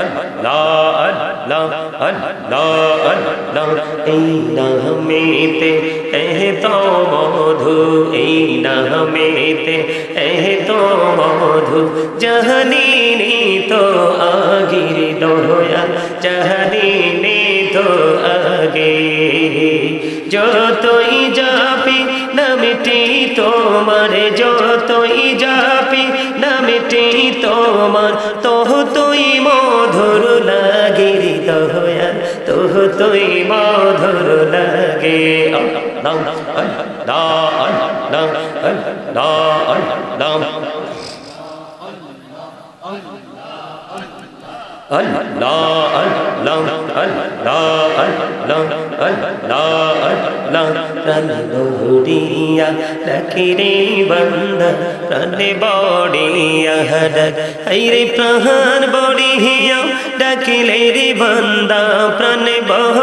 अल्लाह अल्लाह अल्लाह अल्लाह ऐना हमें ते ऐ तो मधु ऐना हमें ते ऐ तो मधु जहनी नी तो आगिर दोया जहनी नी तो आगे जो तो ही जापी न मिटी তোমার যতই যাপি না মিটি তোমার তো দয়া তো তুই মধুর লাগে প্রাণিয়া রাখিরে বন্ধ প্রাণে বড়িয়া হর রে প্রাণ বড়িয়া ডাকিলে রে বান্দা প্রাণে বহ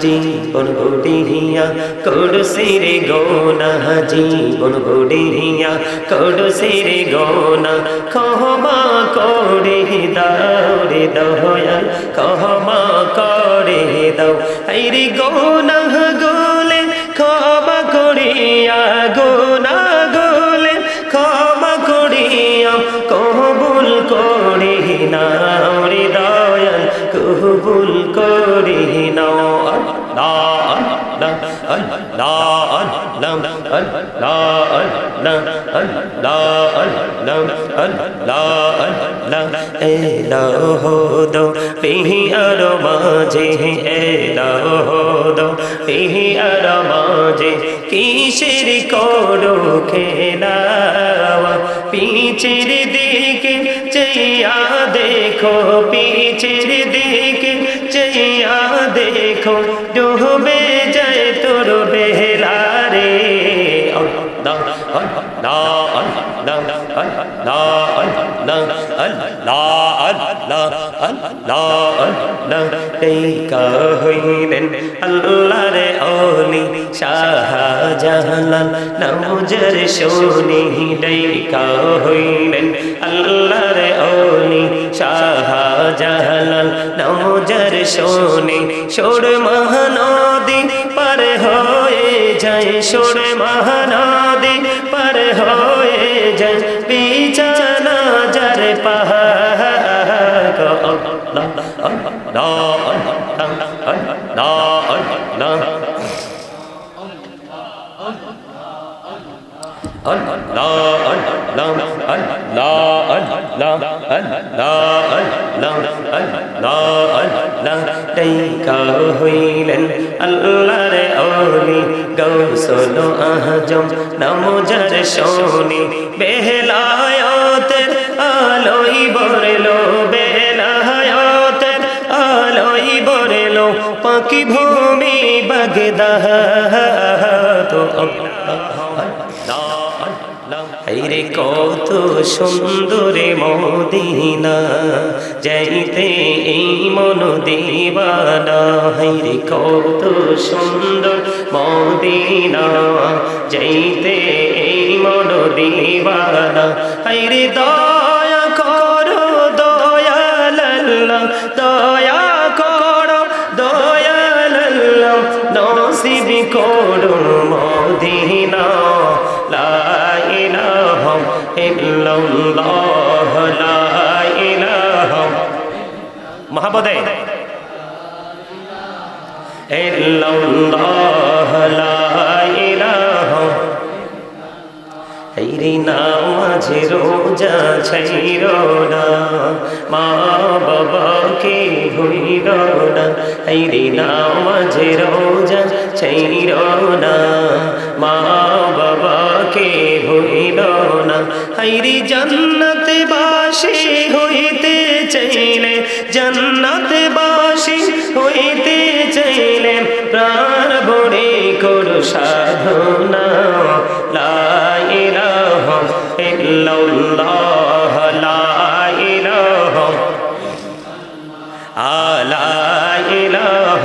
জীবন বুড়িয়া করো সেরে গোনা জীবন বুড়িয়া করো সেরে গোনা কহমা করে দাও রে দয়াল কহমা করে দাও আইরে গোনা গোলে কহ করিয়া গোনা গোলে ক্ষমা করিয়া কবুল করি নাও হৃদয়াল কবুল করি নাও আল্লাহ এলো দো পিয়ার মাঝে এলো হো দো পিহি আর মাঝে কিসের করো খেলা? পিছের দিকে চাইয়া দেখো পিছের দিকে চাইয়া দেখো, ডুবে যায় তোর বেহলা রে। কহিলেন আল্লাহ রে অলি শাহজাহান নমজর শুনি ডাইকা হইলেন আল্লাহ রে অলি শাহজাহান নমজর শুনি সোর মহানদী পার হয়ে যায় সোর মহানদী হয়ে যায় বিছানা যার পাহাড় আল্লাহ আল্লাহ আল্লাহ আল্লাহ হইলেন আল্লাহর অলি গৌসল আহজম নমজার শোনি বেহলায়তের আলোই বরলো বেলায়তের আলোই বরলো পাখি ভূমি বাগদাহ তো রে কত সুন্দরে মদিনা, যাইতে এই মন দিবানা। রে কত সুন্দর মদিনা, যাইতে এই মন দিবানা। রে দয়া করো দয়াল্লাহ দয়া মহাপদে। রে নামাজে রোজা ছাইর না, মা বাবাকে ভুইর না। রে নামাজে রোজা ছাইর না, মা বাবা তোমাকে হইল না। হাইরি জান্নাতে বাসি হইতে চাইলে, জান্নাতে বাসি হইতে চাইলে প্রাণ ভরে করু সাধনা। লাইলাহ ইল্লাল্লাহ লাইলাহ আলাইলাহ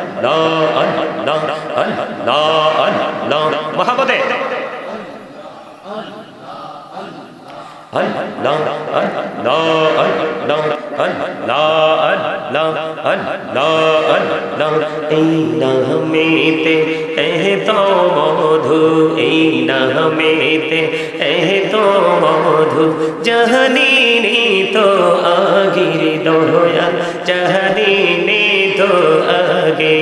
মহাপদে। এই নামেতে এহ তো মধু, এই নামেতে এহ তো মধু। জাহানি তো আগির দোয়া জাহানি তো আগে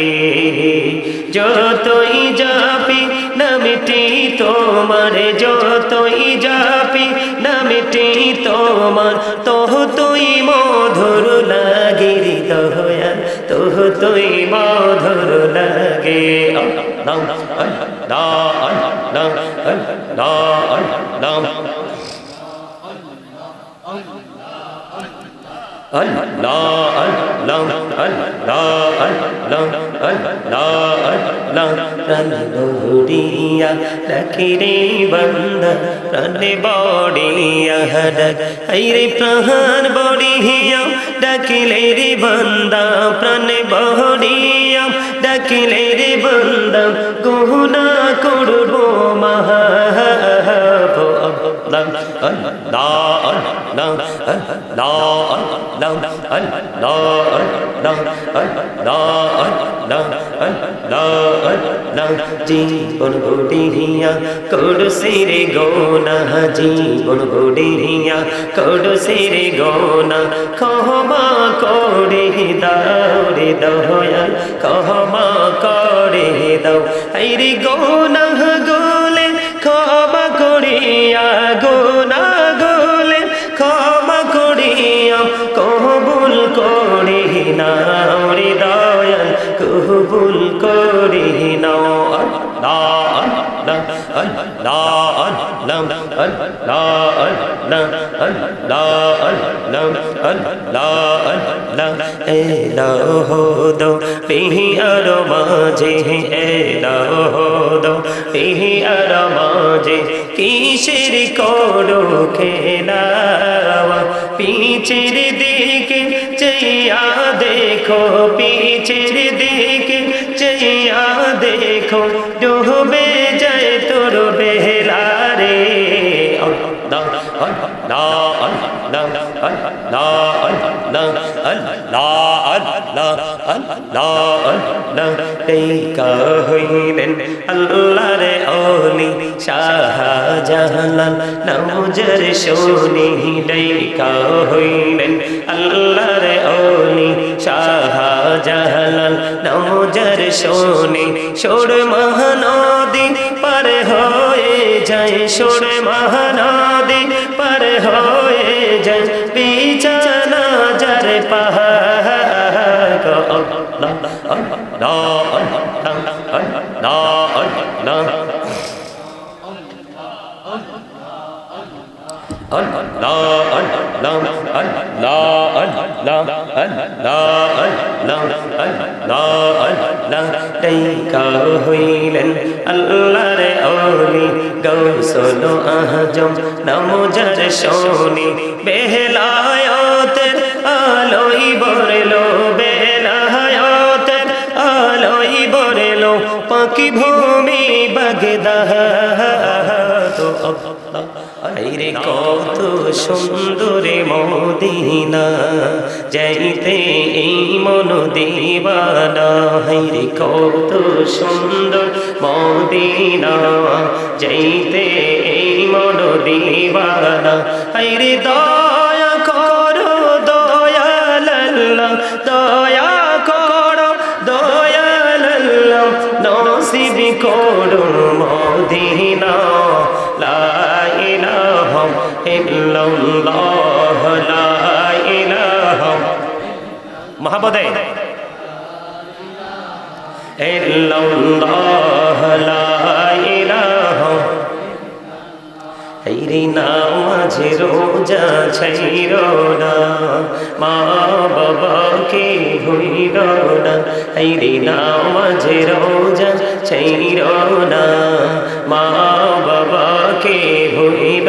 যতই যাপি নামটি তোমার যতই যাপি নামটি তোমার তোহ তুই মধুর লাগে দয়া তোহ তুই মধুর লাগে আল্লাহ Allah ধরিয়া রাখি রে বন্ধ প্রাণে বড়িয়া হরক এই রে প্রাণ বড়িয়া ডাকিলে রে বন্দা প্রাণে বড়িয়া ডাকিলে রে বন্দা গুহনা করব মহা জীবন বুড়িয়া কোড সেরে গোনা জীবন বুড়িয়া কোড সেরে গোনা ক্ষমা করে দাও রে দয়াল ক্ষমা করে দাও হরি গোনা করিয়া ক্ষমা করিয়া কবুল করি নাও রে কবুল করি নাও আল্লাহ আল্লাহ আল্লাহ। আল্লাহ আল্লাহ আল্লাহ আল্লাহ আল্লাহ আল্লাহ এলো দো পিহিয়ার মাঝে এলো দো পিহিয়ার মাঝে কিসের করো খেলাওয়া পিছের দিকে চাইয়া দেখো পিছের দিকে চাইয়া দেখো ডুবে কহিলেন আল্লাহ রে ওলি শাহজাহান নমজর শোনি ডাইকা হইলেন আল্লাহ রে ওলি শাহজাহান নমজর শোনি সোর মহানদী পার হয়ে যায় সোর মহানদী বিছানা যার Allah Allah Allah Allah Allah হইলেন আল্লাহর অলি গৌসল আহজম নমজার শোনি বেহলায়তের আলোই বরলো বেলায়তের আলোই বরলো পাকি ভূমি বাগদাহ আইরে কত সুন্দরে মদিনা, যাইতে এই মন দিবানা। হাইরে কত সুন্দর মদিনা, যাইতে এই মন দিবানা। হাইরে দয়া করো দয়াল্লাহ দয়া লা ইলাহা। হেরি নামাজে রোজা ছাইর না, মা বাবাকে ভুইল না। হেরি নামাজে রোজা ছাইর না, মা বাবাকে ভুইল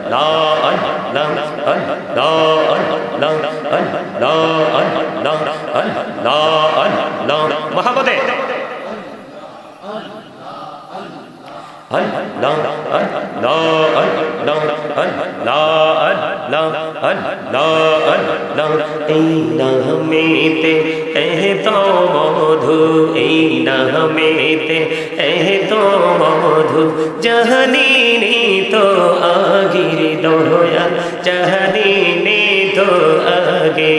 الله الله الله الله الله মহাপদে এই তো মধু এই নামেতে এহ তো মধু জাহানি তো আগির দয়া জাহানি তো আগে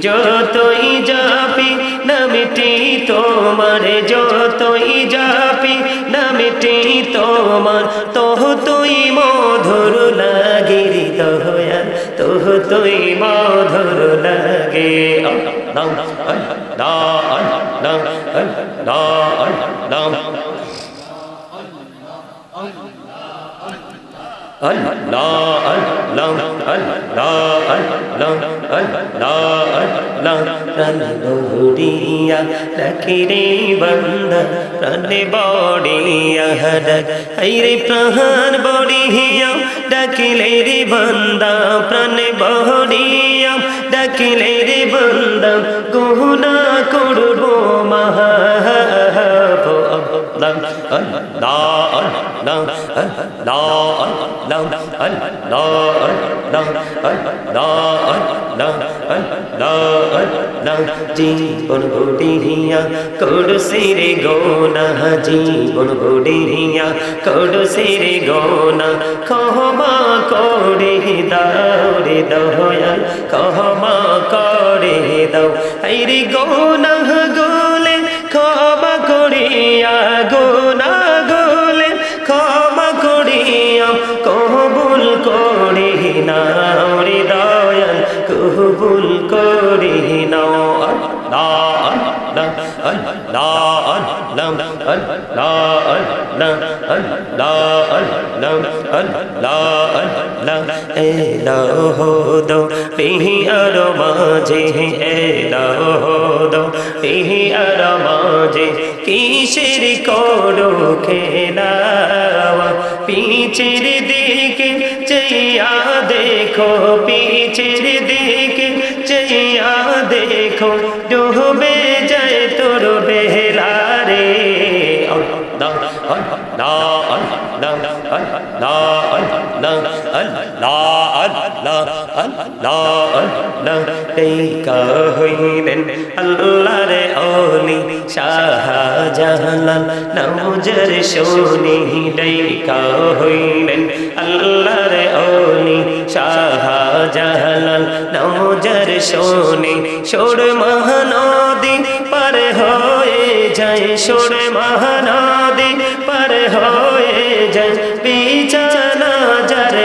যতই যাপি নামটি তোমার, যতই যাপি নামটি তোমার তুই মধুর তোহ তুই মধুর লাগে আল্লাহ আল্লাহ আল্লাহ আল্লাহ Allah Allah Allah Allah প্রাণ বড়িয়া ডাক হাইরে প্রাণ বড়িয়া ডাকিলে রে বন্দা প্রাণে বড়িয়া ডাকিলে রে বন্দা গহনা করব মহা জীবন বুড়িয়া কোড সিরে গোনা, জীবন বুড়িয়া কোড সিরে গোনা। কহমা করে দাও রে দয়া কহমা করে দাও। আইরে গোনা গোলে ক্ষমা করিয়া গুনা গুলে ক্ষমা করিয়া কবুল করি না রে কবুল করি না আল্লাহ আল্লাহ আল্লাহ। আল্লাহ আল্লাহ আল্লাহ আল্লাহ আল্লাহ এলো দো পিহিয়ার মাঝে এলো দো পিহিয়ার মাঝে কিসের করো খেলাওয়া পিছের দিকে চেয়া দেখো পিছের দিকে চেয়া দেখো ডুবে যায় তোর বেলা রে হইলেন আল্লাহ রে অলি শাহজাহান। নমজর সোনি ডাইকা হইলেন আল্লাহ রে অলি শাহজাহান। নমজর সোনি সোর মহানা যাই সরে মহানদী পার হয়ে যাই বিছানা যার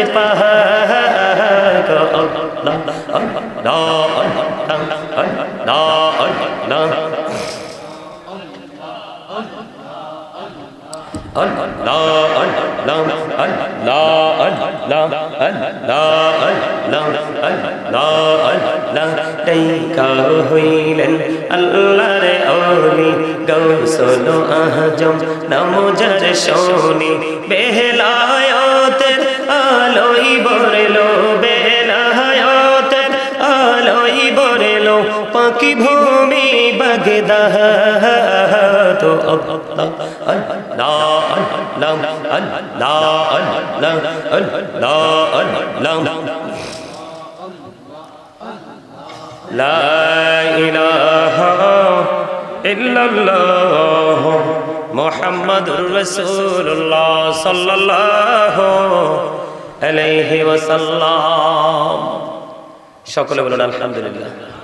হইলেন আল্লাহ রে অলি। গৌসল আহজম নমজর শোনি বেহলায়তের আলোই বরলো বেলায়তের আলোই বরলো, পাখি ভূমি বাগদাহ তো আল্লাহ আল্লাহ আল্লাহ আল্লাহ আল্লাহ আল্লাহ আল্লাহ। লা ইলাহা ইল্লাল্লাহ মুহাম্মাদুর রাসূলুল্লাহ সাল্লাল্লাহু আলাইহি ওয়াসাল্লাম। সকলে বলুন আলহামদুলিল্লাহ।